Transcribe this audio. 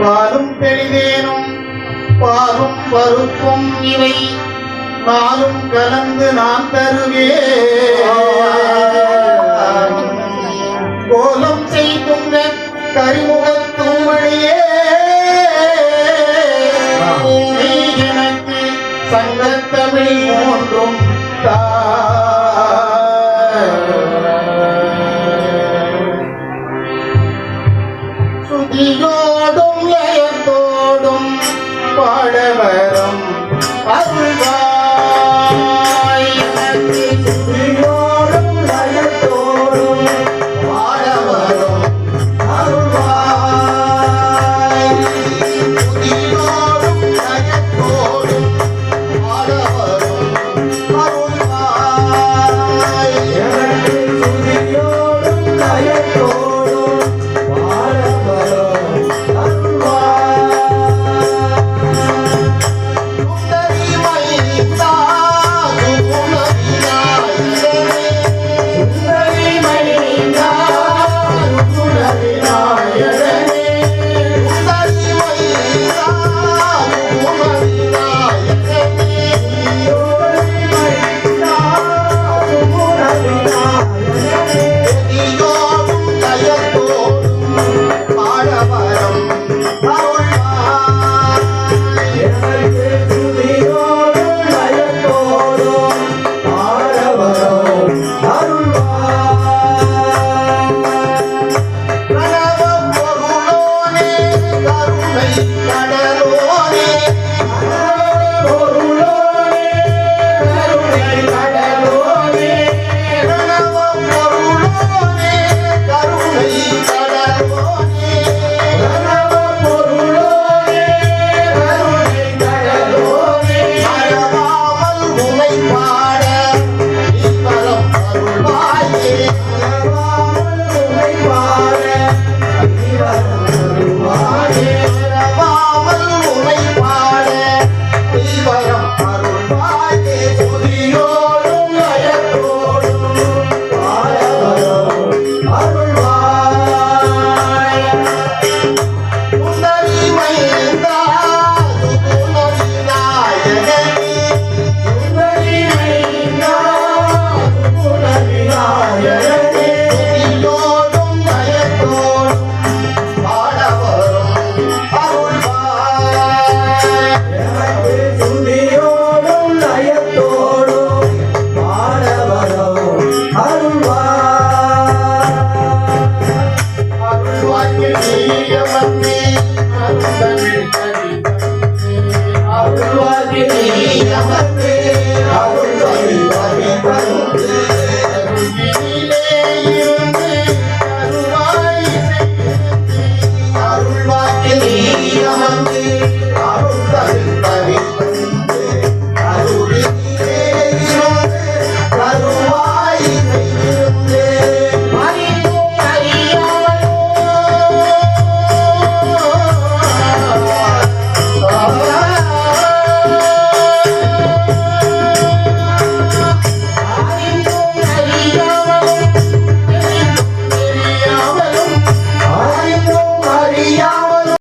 பாலும் பெரிதேனும் பாலும் பருப்பும் இவை. நாளும் கலந்து நான் தருவே கோலம் செய்துங்க கரிமுகத்தூமணியே நீ எனக்கு சங்கத்தமிழ் மூன்றும் தா. சுதியோடும் 啊 Oh. அருள்வாகி அமர்ந்து அருள்வாகி